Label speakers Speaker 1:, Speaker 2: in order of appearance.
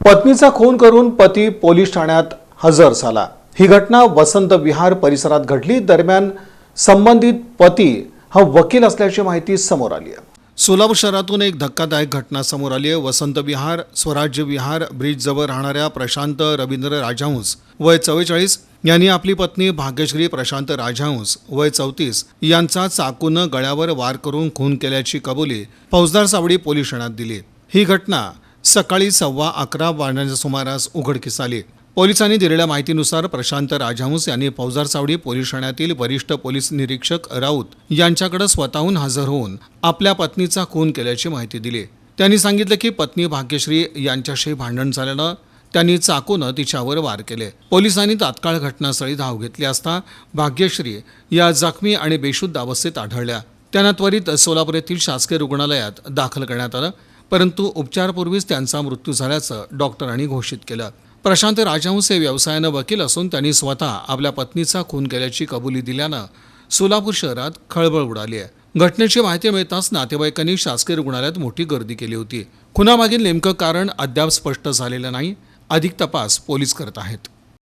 Speaker 1: पत्नीचा खून करून पती पोलीस ठाण्यात हजर झाला. ही घटना वसंत विहार परिसरात घडली. दरम्यान संबंधित पती हा वकील असल्याची माहिती समोर आली आहे. सोलापूर शहरातून एक धक्कादायक घटना समोर आली आहे. वसंत विहार स्वराज्य विहार ब्रिजजवळ राहणाऱ्या प्रशांत रवींद्र राजहंस वय चव्वेचाळीस. यांनी आपली पत्नी भाग्यश्री प्रशांत राजहंस वय चौतीस यांचा चाकूनं गळ्यावर वार करून खून केल्याची कबुली फौजदार सावडी पोलीस ठाण्यात दिली. ही घटना सकाळी सव्वा अकरा वाजण्याच्या सुमारास उघडकीस आली पोलिसांनी दिलेल्या माहितीनुसार प्रशांत राजहंस यांनी फौजार सावडी पोलीस ठाण्यातील वरिष्ठ पोलीस निरीक्षक राऊत यांच्याकडे स्वतःहून हजर होऊन आपल्या पत्नीचा खून केल्याची माहिती दिली. त्यांनी सांगितलं की पत्नी भाग्यश्री यांच्याशी भांडण झाल्यानं त्यांनी चाकूनं तिच्यावर वार केले. पोलिसांनी तात्काळ घटनास्थळी धाव घेतली असता भाग्यश्री या जखमी आणि बेशुद्ध अवस्थेत आढळल्या. त्यांना त्वरित सोलापूर येथील शासकीय रुग्णालयात दाखल करण्यात आलं. परंतु उपचारपूर्वीच त्यांचा मृत्यू झाल्याचं डॉक्टरांनी घोषित केलं. प्रशांत राजहंस हे व्यवसायानं वकील असून त्यांनी स्वतः आपल्या पत्नीचा खून केल्याची कबुली दिल्यानं सोलापूर शहरात खळबळ उडाली आहे. घटनेची माहिती मिळताच नातेवाईकांनी शासकीय रुग्णालयात मोठी गर्दी केली होती. खुनामागील नेमकं कारण अद्याप स्पष्ट झालेलं नाही. अधिक तपास पोलीस करत आहेत.